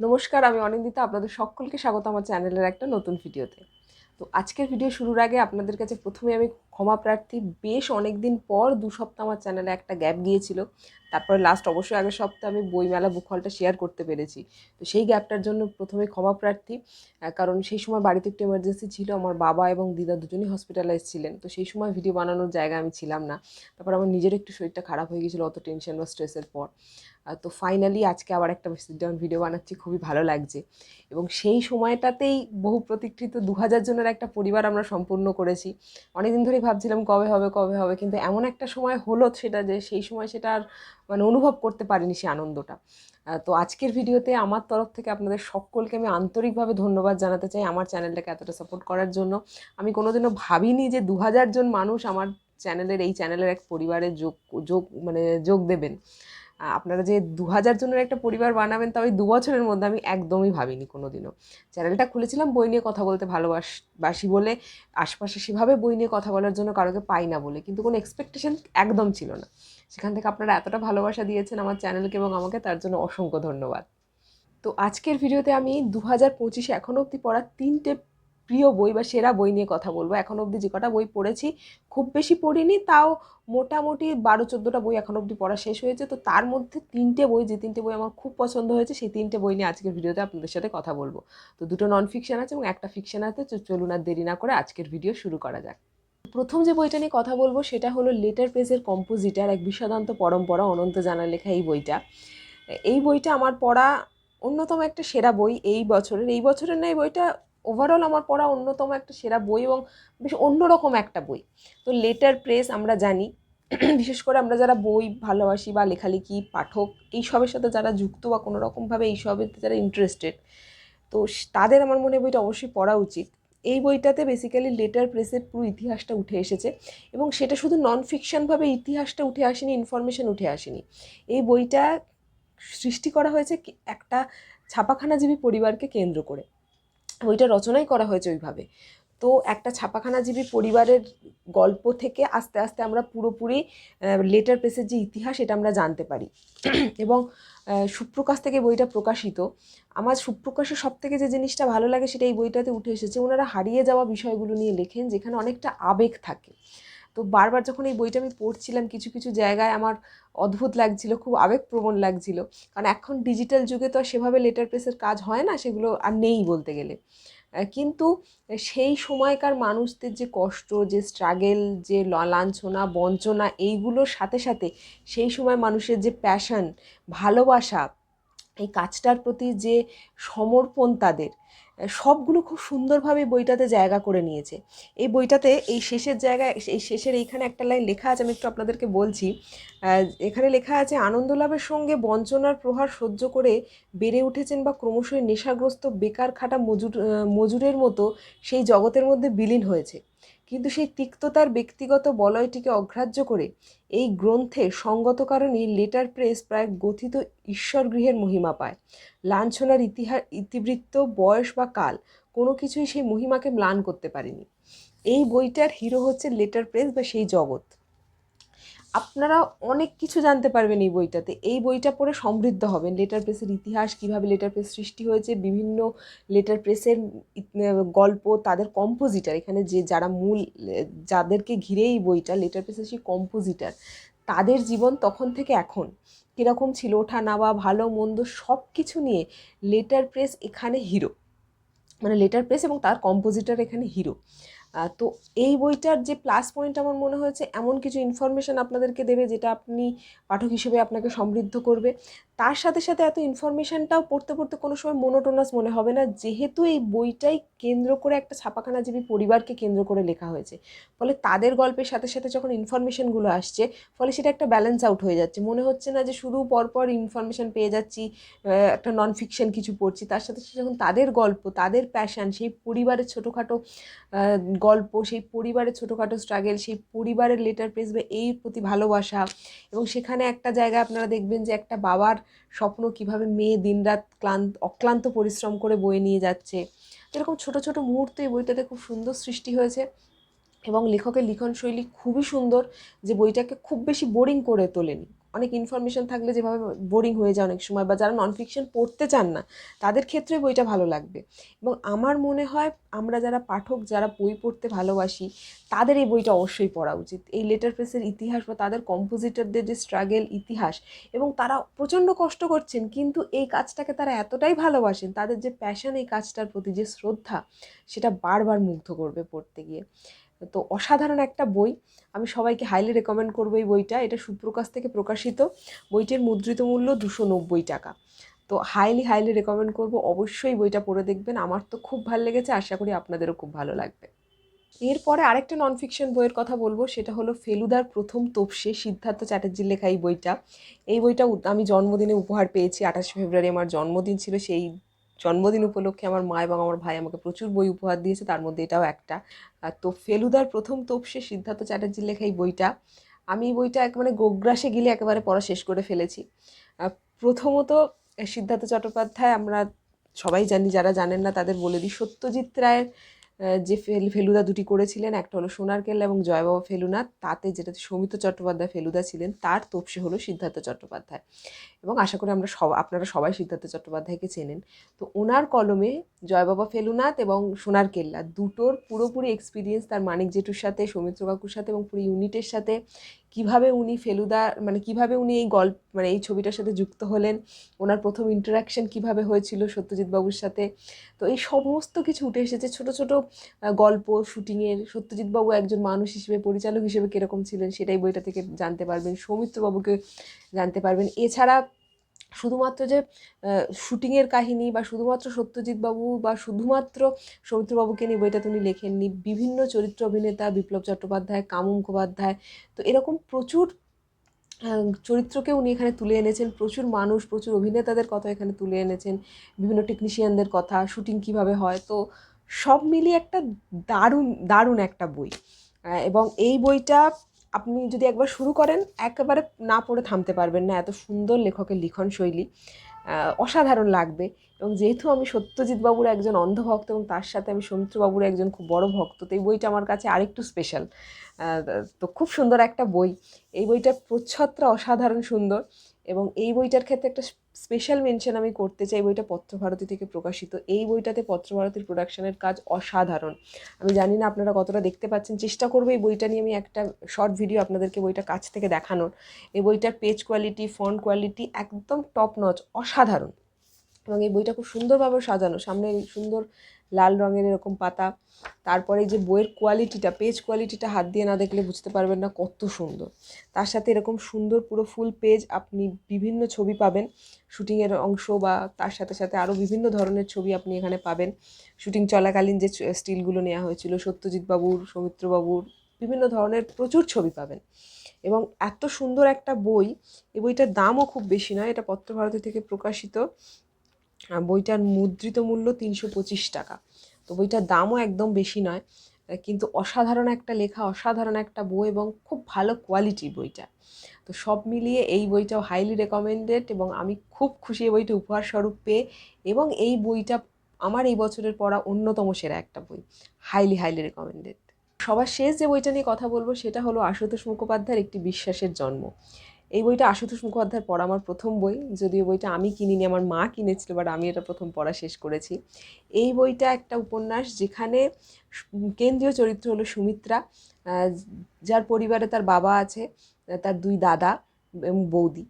নমস্কার, আমি অনিন্দিতা। আপনাদের সকলকে স্বাগত আমার চ্যানেলের একটা নতুন ভিডিওতে। তো আজকের ভিডিও শুরুর আগে আপনাদের কাছে প্রথমে আমি ক্ষমা প্রার্থী বেশ অনেক দিন পর দু সপ্তাহ আমার চ্যানেলে একটা গ্যাপ গিয়েছিল। তারপরে লাস্ট অবশ্যই আগের সপ্তাহে আমি বইমেলা বুক হলটা শেয়ার করতে পেরেছি। তো সেই গ্যাপটার জন্য প্রথমে ক্ষমা প্রার্থী কারণ সেই সময় বাড়িতে একটু এমার্জেন্সি ছিল, আমার বাবা এবং দিদা দুজনেই হসপিটালাইজ ছিলেন। তো সেই সময় ভিডিও বানানোর জায়গা আমি ছিলাম না। তারপর আমার নিজের একটু শরীরটা খারাপ হয়ে গেছিল অত টেনশন বা স্ট্রেসের পর। তো ফাইনালি আজকে আবার একটা সিট ভিডিও বানাচ্ছি, খুবই ভালো লাগছে। এবং সেই সময়টাতেই বহু প্রতীক্ষিত দু হাজার জনের একটা পরিবার আমরা সম্পূর্ণ করেছি। অনেকদিন ধরেই ভাবছিলাম কবে হবে কবে হবে, কিন্তু এমন একটা সময় হলো সেটা যে সেই সময় সেটা আর মানে অনুভব করতে পারিনি সেই আনন্দটা। তো আজকের ভিডিওতে আমার তরফ থেকে আপনাদের সকলকে আমি আন্তরিকভাবে ধন্যবাদ জানাতে চাই আমার চ্যানেলটাকে এতটা সাপোর্ট করার জন্য। আমি কোনোদিনও ভাবিনি যে দু হাজার জন মানুষ আমার চ্যানেলের, এই চ্যানেলের এক পরিবারে যোগ যোগ মানে যোগ দেবেন। আপনারা যে দু হাজার জনের একটা পরিবার বানাবেন তা ওই দু বছরের মধ্যে আমি একদমই ভাবিনি কোনোদিনও। চ্যানেলটা খুলেছিলাম, বই নিয়ে কথা বলতে ভালোবাস বাসি বলে, আশপাশে সেভাবে বই নিয়ে কথা বলার জন্য কারোকে পাই না বলে, কিন্তু কোনো এক্সপেকটেশন একদম ছিল না। সেখান থেকে আপনারা এতটা ভালোবাসা দিয়েছেন আমার চ্যানেলকে এবং আমাকে, তার জন্য অসংখ্য ধন্যবাদ। তো আজকের ভিডিওতে আমি দু হাজার পঁচিশে এখনও অবধি পড়া তিনটে প্রিয় বই বা সেরা বই নিয়ে কথা বলব। এখনও অবধি যে কটা বই পড়েছি, খুব বেশি পড়িনি, তাও মোটামুটি বারো চোদ্দোটা বই এখন অবধি পড়া শেষ হয়েছে। তো তার মধ্যে তিনটে বই, যে তিনটে বই আমার খুব পছন্দ হয়েছে, সেই তিনটে বই নিয়ে আজকের ভিডিওতে আপনাদের সাথে কথা বলব। তো দুটো নন ফিকশন আছে এবং একটা ফিকশন আছে চলুন আর দেরি না করে আজকের ভিডিও শুরু করা যাক। প্রথম যে বইটা নিয়ে কথা বলব, সেটা হলো লেটার প্রেসের কম্পোজিটার এক বিষাদান্ত পরম্পরা, অনন্ত জানার লেখা এই বইটা। এই বইটা আমার পড়া অন্যতম একটা সেরা বই এই বছরের। এই বছরের না, এই বইটা ওভারঅল আমার পড়া অন্যতম একটা সেরা বই এবং বেশ অন্যরকম একটা বই। তো লেটার প্রেস আমরা জানি, বিশেষ করে আমরা যারা বই ভালোবাসি বা লেখালেখি, পাঠক, এইসবের সাথে যারা যুক্ত বা কোনো রকমভাবে এইসবের যারা ইন্টারেস্টেড তো তাদের আমার মনে বইটা অবশ্যই পড়া উচিত। এই বইটাতে বেসিক্যালি লেটার প্রেসের পুরো ইতিহাসটা উঠে এসেছে এবং সেটা শুধু নন ফিকশনভাবে ইতিহাসটা উঠে আসেনি ইনফরমেশন উঠে আসেনি। এই বইটা সৃষ্টি করা হয়েছে একটা ছাপাখানাজীবী পরিবারকে কেন্দ্র করে। বইটা রচনাই করা হয়েছে ওইভাবে। তো একটা ছাপাখানাজীবী পরিবারের গল্প থেকে আস্তে আস্তে আমরা পুরোপুরি লেটার প্রেসের যে ইতিহাস এটা আমরা জানতে পারি। এবং সুপ্রকাশ থেকে বইটা প্রকাশিত। আমার সুপ্রকাশের সব থেকে যে জিনিসটা ভালো লাগে সেটা এই বইটাতে উঠে এসেছে, ওনারা হারিয়ে যাওয়া বিষয়গুলো নিয়ে লেখেন যেখানে অনেকটা আবেগ থাকে। তো বারবার যখন এই বইটা আমি পড়ছিলাম কিছু কিছু জায়গায় আমার অদ্ভুত লাগছিল, খুব আবেগপ্রবণ লাগছিল। কারণ এখন ডিজিটাল যুগে তো আর সেভাবে লেটার প্রেসের কাজ হয় না, সেগুলো আর নেই বলতে গেলে। কিন্তু সেই সময়কার মানুষদের যে কষ্ট, যে স্ট্রাগেল যে লাঞ্ছনা, বঞ্চনা, এইগুলোর সাথে সাথে সেই সময় মানুষের যে প্যাশন ভালোবাসা, এই কাজটার প্রতি যে সমর্পণ তাদের সবগুলো খুব সুন্দরভাবে বইটাতে জায়গা করে নিয়েছে। এই বইটাতে এই শেষের জায়গায়, এই শেষের এইখানে একটা লাইন লেখা আছে, আমি একটু আপনাদেরকে বলছি। এখানে লেখা আছে, আনন্দ লাভের সঙ্গে বঞ্চনার প্রহার সহ্য করে বেড়ে উঠেছেন বা ক্রমশই নেশাগ্রস্ত বেকার খাটা মজুর মজুরের মতো সেই জগতের মধ্যে বিলীন হয়েছে। কিন্তু সেই তিক্ততার ব্যক্তিগত বলয়টিকে অগ্রাহ্য করে এই গ্রন্থে সঙ্গত কারণেই লেটার প্রেস প্রায় গথিত ঈশ্বরগৃহের মহিমা পায়। লাঞ্ছনার ইতিহাস ইতিবৃত্ত, বয়স বা কাল, কোনো কিছুই সেই মহিমাকে ম্লান করতে পারেনি। এই বইটার হিরো হচ্ছে লেটার প্রেস বা সেই জগৎ। আপনারা অনেক কিছু জানতে পারবেন এই বইটাতে। এই বইটা পড়ে সমৃদ্ধ হবেন। লেটার প্রেসের ইতিহাস, কীভাবে লেটার প্রেস সৃষ্টি হয়েছে, বিভিন্ন লেটার প্রেসের গল্প, তাদের কম্পোজিটার এখানে যে যারা মূল যাদেরকে ঘিরে এই বইটা, লেটার প্রেসের সেই কম্পোজিটার তাদের জীবন তখন থেকে এখন কীরকম ছিল? ওঠা, নামা, ভালো, মন্দ সব কিছু নিয়ে লেটার প্রেস এখানে হিরো মানে লেটার প্রেস এবং তার কম্পোজিটার এখানে হিরো তো এই বইটার যে প্লাস পয়েন্ট আমার মনে হয়েছে, এমন কিছু ইনফরমেশান আপনাদেরকে দেবে যেটা আপনি পাঠক হিসেবে আপনাকে সমৃদ্ধ করবে। তার সাথে সাথে এত ইনফরমেশনটাও পড়তে পড়তে কোনো সময় মোনোটোনাস মনে হবে না। যেহেতু এই বইটাই কেন্দ্র করে একটা ছাপাখানাজীবী পরিবারকে কেন্দ্র করে লেখা হয়েছে। ফলে তাদের গল্পের সাথে সাথে যখন ইনফরমেশনগুলো আসছে, ফলে সেটা একটা ব্যালেন্স আউট হয়ে যাচ্ছে। মনে হচ্ছে না যে শুধু পরপর ইনফরমেশন পেয়ে যাচ্ছি একটা নন ফিকশন কিছু পড়ছি। তার সাথে সাথে যখন তাদের গল্প, তাদের প্যাশন সেই পরিবারের ছোটোখাটো গল্প, সেই পরিবারের ছোটোখাটো স্ট্রাগেল সেই পরিবারের লেটার প্রেস বা এই প্রতি ভালোবাসা এবং সেখানে একটা জায়গায় আপনারা দেখবেন যে একটা বাবার স্বপ্ন কীভাবে মেয়ে দিনরাত ক্লান্ত, অক্লান্ত পরিশ্রম করে বয়ে নিয়ে যাচ্ছে। এরকম ছোট ছোট মুহূর্তে এই বইটাতে খুব সুন্দর সৃষ্টি হয়েছে এবং লেখকের লিখন শৈলী খুবই সুন্দর যে বইটাকে খুব বেশি বোরিং করে তোলেনি। অনেক ইনফরমেশন থাকলে যেভাবে বোরিং হয়ে যায় অনেক সময় বা যারা নন ফিকশন পড়তে চান না, তাদের ক্ষেত্রে বইটা ভালো লাগবে। এবং আমার মনে হয় আমরা যারা পাঠক, যারা বই পড়তে ভালোবাসি, তাদের এই বইটা অবশ্যই পড়া উচিত। এই লেটার প্রেসের ইতিহাস বা তাদের কম্পোজিটরদের যে স্ট্রাগেল ইতিহাস এবং তারা প্রচণ্ড কষ্ট করছেন, কিন্তু এই কাজটাকে তারা এতটাই ভালোবাসেন, তাদের যে প্যাশন এই কাজটার প্রতি যে শ্রদ্ধা, সেটা বারবার মুগ্ধ করবে পড়তে গিয়ে। তো অসাধারণ একটা বই। আমি সবাইকে হাইলি রেকমেন্ড করব এই বইটা। এটা সুপ্রকাশ থেকে প্রকাশিত। বইটির মুদ্রিত মূল্য দুশো নব্বই টাকা। তো হাইলি হাইলি রেকমেন্ড করব। অবশ্যই বইটা পড়ে দেখবেন। আমার তো খুব ভালো লেগেছে। আশা করি আপনাদেরও খুব ভালো লাগবে। এরপরে আরেকটা নন ফিকশন বইয়ের কথা বলব। সেটা হলো ফেলুদার প্রথম তোপসে সিদ্ধার্থ চ্যাটার্জির লেখা এই বইটা। এই বইটা আমি জন্মদিনে উপহার পেয়েছি। আঠাশে ফেব্রুয়ারি আমার জন্মদিন ছিল। সেই জন্মদিন উপলক্ষে আমার মা এবং আমার ভাই আমাকে প্রচুর বই উপহার দিয়েছে, তার মধ্যে এটাও একটা। তো ফেলুদার প্রথম তোপসে সিদ্ধার্থ চ্যাটার্জির লেখা এই বইটা, আমি বইটা একেবারে গোগ্রাসে গিলে একেবারে পড়া শেষ করে ফেলেছি। প্রথমত সিদ্ধার্থ চট্টোপাধ্যায় আমরা সবাই জানি, যারা জানেন না তাদের বলে দিই, সত্যজিৎ রায়ের যে ফেল- ফেলুদা দুটি করেছিলেন, একটা হলো সোনার কেল্লা এবং জয়বাবা ফেলুনা তাতে যেটা সৌমিত্র চট্টোপাধ্যায়, ফেলুদা ছিলেন, তার তপসে হলো সিদ্ধার্থ চট্টোপাধ্যায়। এবং আশা করি আমরা সব, আপনারা সবাই সিদ্ধার্থ চট্টোপাধ্যায়কে চেনেন। তো ওনার কলমে জয়বাবা ফেলুনাথ এবং সোনার কেল্লা, দুটোর পুরোপুরি এক্সপিরিয়েন্স তার মানিক জেঠুর সাথে, সৌমিত্র কাকুর সাথে এবং পুরো ইউনিটের সাথে কীভাবে উনি ফেলুদা মানে কীভাবে উনি এই গল্প মানে এই ছবিটার সাথে যুক্ত হলেন, ওনার প্রথম ইন্টারাকশন কীভাবে হয়েছিল সত্যজিৎ বাবুর সাথে, তো এই সমস্ত কিছু উঠে এসেছে। ছোট ছোট গল্প শুটিংয়ের সত্যজিৎ বাবু একজন মানুষ হিসেবে, পরিচালক হিসেবে কীরকম ছিলেন সেটাই বইটা থেকে জানতে পারবেন সৌমিত্রবাবুকে জানতে পারবেন। এছাড়া শুধুমাত্র যে শুটিংয়ের কাহিনী বা শুধুমাত্র সত্যজিৎ বাবু বা শুধুমাত্র সৌমিত্রবাবুকে নিয়ে বইটা তিনি লেখেননি, বিভিন্ন চরিত্র অভিনেতা বিপ্লব চট্টোপাধ্যায় কামু মুখোপাধ্যায়, তো এরকম প্রচুর চরিত্রকে উনি এখানে তুলে এনেছেন, প্রচুর মানুষ, প্রচুর অভিনেতাদের কথা এখানে তুলে এনেছেন, বিভিন্ন টেকনিশিয়ানদের কথা শুটিং কীভাবে হয়, তো সব মিলিয়ে একটা দারুণ দারুণ একটা বই। এবং এই বইটা আপনি যদি একবার শুরু করেন, একেবারে না পড়ে থামতে পারবেন না। এত সুন্দর লেখকের লিখন শৈলী অসাধারণ লাগবে। এবং যেহেতু আমি সত্যজিৎ বাবুর একজন অন্ধভক্ত এবং তার সাথে আমি সৌমিত্র বাবুর একজন খুব বড় ভক্ত, তো এই বইটা আমার কাছে আরেকটু স্পেশাল তো খুব সুন্দর একটা বই। এই বইটার প্রচ্ছদটা অসাধারণ সুন্দর এবং এই বইটার ক্ষেত্রে একটা স্পেশাল মেনশন আমি করতে চাই বইটা পত্রভারতী থেকে প্রকাশিত। এই বইটাতে পত্রভারতীর প্রোডাকশনের কাজ অসাধারণ। আমি জানি না আপনারা কতটা দেখতে পাচ্ছেন। চেষ্টা করব এই বইটা নিয়ে আমি একটা শর্ট ভিডিও আপনাদেরকে বইটা কাছ থেকে দেখানোর। এই বইটার পেজ কোয়ালিটি ফন্ট কোয়ালিটি একদম টপ নচ অসাধারণ। এবং এই বইটা খুব সুন্দরভাবে সাজানো। সামনে সুন্দর লাল রঙের এরকম পাতা। তারপরে যে বইয়ের কোয়ালিটিটা পেজ কোয়ালিটিটা হাত দিয়ে না দেখলে বুঝতে পারবেন না কত সুন্দর। তার সাথে এরকম সুন্দর পুরো ফুল পেজ আপনি বিভিন্ন ছবি পাবেন। শুটিংয়ের অংশ বা তার সাথে সাথে আরও বিভিন্ন ধরনের ছবি আপনি এখানে পাবেন। শুটিং চলাকালীন যে স্টিলগুলো নেওয়া হয়েছিল, সত্যজিৎ বাবুর, সৌমিত্র বাবুর, বিভিন্ন ধরনের প্রচুর ছবি পাবেন। এবং এত সুন্দর একটা বই, এই বইটার দামও খুব বেশি নয়, এটা পত্রভারতী থেকে প্রকাশিত। বইটার মুদ্রিত মূল্য তিনশো পঁচিশ টাকা। তো বইটার দামও একদম বেশি নয়, কিন্তু অসাধারণ একটা লেখা, অসাধারণ একটা বই এবং খুব ভালো কোয়ালিটির বইটা। তো সব মিলিয়ে এই বইটাও হাইলি রেকমেন্ডেড এবং আমি খুব খুশি এই বইটা উপহার স্বরূপ পেয়ে এবং এই বইটা আমার এই বছরের পড়া অন্যতম সেরা একটা বই হাইলি হাইলি রেকমেন্ডেড সবার শেষ যে বইটা নিয়ে কথা বলব সেটা হলো আশুতোষ মুখোপাধ্যায়ের একটি বিশ্বাসের জন্ম। এই বইটা আশুতোষ মুখোপাধ্যায়ের পড়া আমার প্রথম বই। যদিও বইটা আমি কিনিনি, আমার মা কিনেছিল বাট আমি এটা প্রথম পড়া শেষ করেছি। এই বইটা একটা উপন্যাস যেখানে কেন্দ্রীয় চরিত্র হলো সুমিত্রা যার পরিবারে তার বাবা আছে, তার দুই দাদা এবং বৌদি।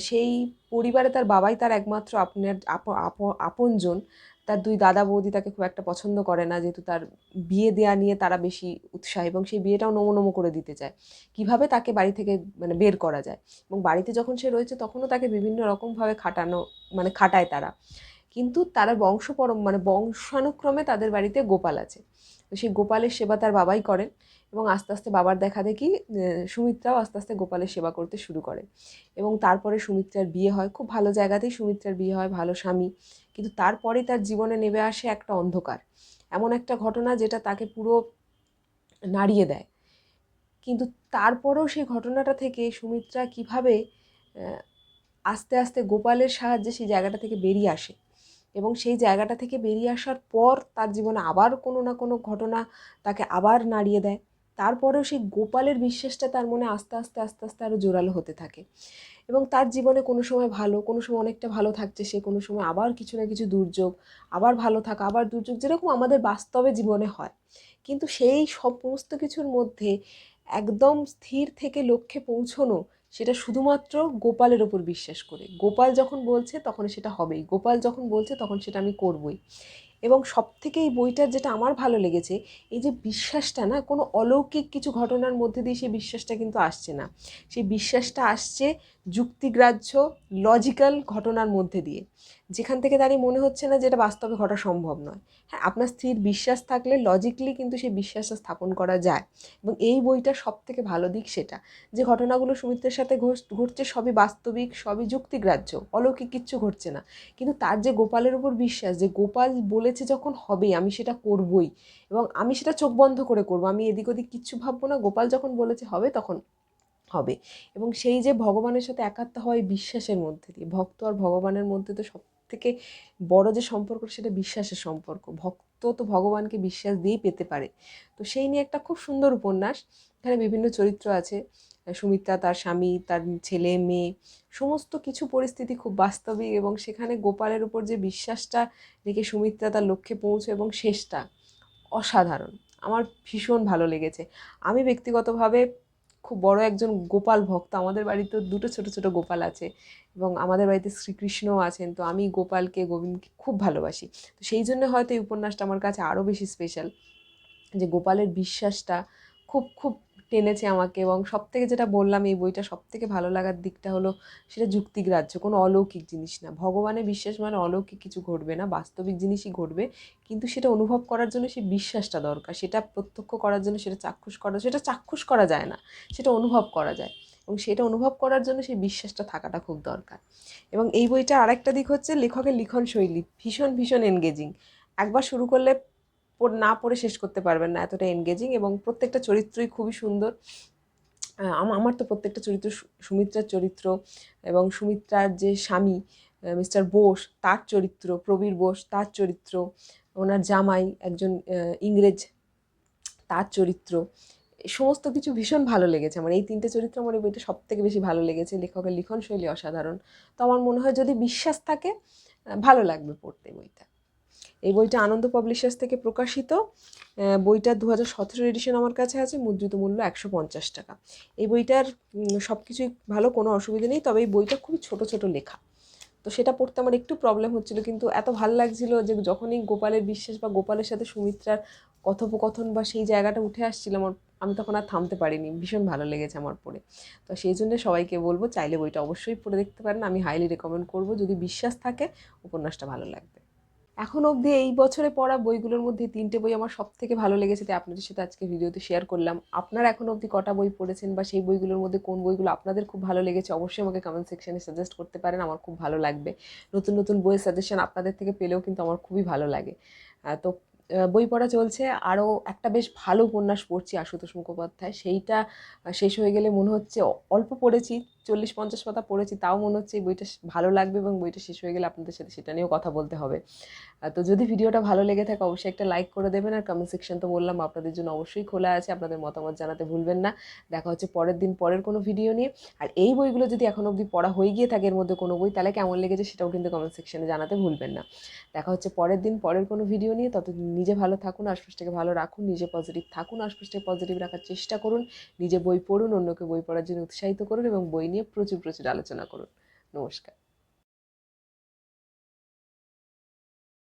সেই পরিবারে তার বাবাই তার একমাত্র আপনার, আপ- আপ- আপনজন। তার দুই দাদা বৌদি তাকে খুব একটা পছন্দ করে না, যেহেতু তার বিয়ে দেওয়া নিয়ে তারা বেশি উৎসাহী এবং সেই বিয়েটাও নমো করে দিতে চায়। কীভাবে তাকে বাড়ি থেকে মানে বের করা যায়? এবং বাড়িতে যখন সে রয়েছে তখনও তাকে বিভিন্ন রকমভাবে খাটানো মানে খাটায় তারা। কিন্তু তারা বংশ পরম মানে বংশানুক্রমে তাদের বাড়িতে গোপাল আছে। তো সেই গোপালের সেবা তার বাবাই করেন এবং আস্তে আস্তে বাবার দেখা দেখি সুমিত্রাও আস্তে আস্তে গোপালের সেবা করতে শুরু করে। এবং তারপরে সুমিত্রার বিয়ে হয়। খুব ভালো জায়গাতেই সুমিত্রার বিয়ে হয়, ভালো স্বামী। কিন্তু তারপরে তার জীবনে নেমে আসে একটা অন্ধকার। এমন একটা ঘটনা যেটা তাকে পুরো নাড়িয়ে দেয়। কিন্তু তারপরেও সেই ঘটনাটা থেকে সুমিত্রা কীভাবে আস্তে আস্তে গোপালের সাহায্যে সেই জায়গাটা থেকে বেরিয়ে আসে। এবং সেই জায়গাটা থেকে বেরিয়ে আসার পর তার জীবনে আবার কোনো না কোনো ঘটনা তাকে আবার নাড়িয়ে দেয়। তারপরেও সেই গোপালের বিশ্বাসটা তার মনে আস্তে আস্তে আস্তে আস্তে আরও জোরালো হতে থাকে। এবং তার জীবনে কোনো সময় ভালো, কোনো সময় অনেকটা ভালো থাকছে সে, কোনো সময় আবার কিছু না কিছু দুর্যোগ, আবার ভালো থাকা, আবার দুর্যোগ, যেরকম আমাদের বাস্তবে জীবনে হয়। কিন্তু সেই সমস্ত কিছুর মধ্যে একদম স্থির থেকে লক্ষ্যে পৌঁছনো সেটা শুধুমাত্র গোপালের ওপর বিশ্বাস করে। গোপাল যখন বলছে তখন সেটা হবেই। গোপাল যখন বলছে তখন সেটা আমি করবই। এবং সব থেকে এই বইটার যেটা আমার ভালো লেগেছে, এই যে বিশ্বাসটা না, কোনো অলৌকিক কিছু ঘটনার মধ্যে দিয়ে সেই বিশ্বাসটা কিন্তু আসছে না। সেই বিশ্বাসটা আসছে যুক্তিগ্রাহ্য লজিক্যাল ঘটনার মধ্যে দিয়ে। যেখান থেকে দাঁড়িয়ে মনে হচ্ছে না যে এটা বাস্তবে ঘটা সম্ভব নয়। হ্যাঁ আপনার স্থির বিশ্বাস থাকলে লজিকলি কিন্তু সেই বিশ্বাসটা স্থাপন করা যায় এবং এই বইটা সব থেকে ভালো দিক সেটা। যে ঘটনাগুলো সুমিত্রের সাথে ঘট- ঘটছে সবই বাস্তবিক, সবই যুক্তিগ্রাহ্য, অলৌকিক কিচ্ছু ঘটছে না। কিন্তু তার যে গোপালের উপর বিশ্বাস, যে গোপাল বলেছে যখন হবেই আমি সেটা করবই এবং আমি সেটা চোখ বন্ধ করে করব, আমি এদিক ওদিক কিচ্ছু ভাববো না, গোপাল যখন বলেছে হবে তখন হবে। এবং সেই যে ভগবানের সাথে একাত্ম হয় বিশ্বাসের মধ্যে দিয়ে, ভক্ত আর ভগবানের মধ্যে তো সব থেকে বড় যে সম্পর্ক সেটা বিশ্বাসের সম্পর্ক। ভক্ত তো ভগবানকে বিশ্বাস দিয়েই পেতে পারে। তো সেই নিয়ে একটা খুব সুন্দর উপন্যাস। এখানে বিভিন্ন চরিত্র আছে। সুমিত্রা তার স্বামী, তার ছেলে, মেয়ে, সমস্ত কিছু পরিস্থিতি খুব বাস্তবিক এবং সেখানে গোপালের উপর যে বিশ্বাসটা রেখে সুমিত্রা তার লক্ষ্যে পৌঁছে এবং শেষটা অসাধারণ। আমার ভীষণ ভালো লেগেছে। আমি ব্যক্তিগতভাবে খুব বড় একজন গোপাল ভক্ত। আমাদের বাড়িতে দুটো ছোট ছোট গোপাল আছে এবং আমাদের বাড়িতে শ্রীকৃষ্ণও আছেন। তো আমি গোপালকে, গোবিন্দকে খুব ভালোবাসি। তো সেই জন্য হয়তো এই উপন্যাসটা আমার কাছে আরও বেশি স্পেশাল যে গোপালের বিশ্বাসটা খুব খুব টেনেছে আমাকে এবং সব থেকে যেটা বললাম এই বইটা সব থেকে ভালো লাগার দিকটা হলো সেটা যুক্তিগ্রাহ্য কোনো অলৌকিক জিনিস না। ভগবানে বিশ্বাস মানে অলৌকিক কিছু ঘটবে না, বাস্তবিক জিনিসই ঘটবে, কিন্তু সেটা অনুভব করার জন্য সেই বিশ্বাসটা দরকার, সেটা প্রত্যক্ষ করার জন্য সেটা চাক্ষুষ করা, সেটা চাক্ষুষ করা যায় না, সেটা অনুভব করা যায় এবং সেটা অনুভব করার জন্য সেই বিশ্বাসটা থাকাটা খুব দরকার। এবং এই বইটা আরেকটা দিক হচ্ছে লেখকের লিখন শৈলী, ভীষণ ভীষণ এনগেজিং একবার শুরু করলে না পড়ে শেষ করতে পারবেন না, এতটা এনগেজিং এবং প্রত্যেকটা চরিত্রই খুবই সুন্দর। আমার তো প্রত্যেকটা চরিত্র সুমিত্রার চরিত্র এবং সুমিত্রার যে স্বামী মিস্টার বোস, তার চরিত্র, প্রবীর বোস, তার চরিত্র, ওনার জামাই একজন ইংরেজ, তার চরিত্র সমস্ত কিছু ভীষণ ভালো লেগেছে। আমার এই তিনটে চরিত্র আমার এই বইটা সব থেকে বেশি ভালো লেগেছে, লেখকের লিখন শৈলী অসাধারণ। তো আমার মনে হয় যদি বিশ্বাস থাকে ভালো লাগবে পড়তে বইটা। এই বইটা আনন্দ পাবলিশার্স থেকে প্রকাশিত। বইটা দু হাজার সতেরো এডিশন আমার কাছে আছে, মুদ্রিত মূল্য একশো পঞ্চাশ টাকা। এই বইটার সব কিছুই ভালো, কোনো অসুবিধা নেই, তবে এই বইটা খুবই ছোট ছোট লেখা। তো সেটা পড়তে আমার একটু প্রবলেম হচ্ছিল, কিন্তু এত ভালো লাগছিল যে যখনই গোপালের বিশ্বাস বা গোপালের সাথে সুমিত্রার কথোপকথন বা সেই জায়গাটা উঠে আসছিল, আমার, আমি তখন আর থামতে পারিনি। ভীষণ ভালো লেগেছে আমার পড়ে। তো সেই জন্য সবাইকে বলব, চাইলে বইটা অবশ্যই পড়ে দেখতে পারেন। আমি হাইলি রেকমেন্ড করব, যদি বিশ্বাস থাকে, উপন্যাসটা ভালো লাগবে। এখন অবধি এই বছরে পড়া বইগুলোর মধ্যে তিনটে বই আমার সব থেকে ভালো লেগেছে, তাই আপনাদের সাথে আজকে ভিডিওতে শেয়ার করলাম। আপনারা এখন অবধি কটা বই পড়েছেন বা সেই বইগুলোর মধ্যে কোন বইগুলো আপনাদের খুব ভালো লেগেছে, অবশ্যই আমাকে কমেন্ট সেকশনে সাজেস্ট করতে পারেন, আমার খুব ভালো লাগবে। নতুন নতুন বইয়ের সাজেশন আপনাদের থেকে পেলেও কিন্তু আমার খুবই ভালো লাগে। তো বই পড়া চলছে। আরও একটা বেশ ভালো উপন্যাস পড়ছি আশুতোষ মুখোপাধ্যায়, সেইটা শেষ হয়ে গেলে মনে হচ্ছে অল্প পড়েছি চল্লিশ পঞ্চাশ পাতা পড়েছি, তাও মনে হচ্ছে বইটা ভালো লাগবে এবং বইটা শেষ হয়ে গেলে আপনাদের সাথে সেটা নিয়েও কথা বলতে হবে। তো যদি ভিডিওটা ভালো লেগে থাকে অবশ্যই একটা লাইক করে দেবেন আর কমেন্ট সেকশন তো বললাম, আপনাদের জন্য অবশ্যই খোলা আছে, আপনাদের মতামত জানাতে ভুলবেন না। দেখা হচ্ছে পরের দিন পরের কোনো ভিডিও নিয়ে। আর এই বইগুলো যদি এখন অবধি পড়া হয়ে গিয়ে থাকে এর মধ্যে কোনো বই, তাহলে কেমন লেগেছে সেটাও কিন্তু কমেন্ট সেকশনে জানাতে ভুলবেন না। দেখা হচ্ছে পরের দিন পরের কোনো ভিডিও নিয়ে। তত নিজে ভালো থাকুন, আশপাশটাকে ভালো রাখুন, নিজে পজিটিভ থাকুন, আশপাশটাকে পজিটিভ রাখার চেষ্টা করুন, নিজে বই পড়ুন, অন্যকে বই পড়ার জন্য উৎসাহিত করুন এবং বই নিয়ে প্রচুর প্রচুর আলোচনা করুন। নমস্কার।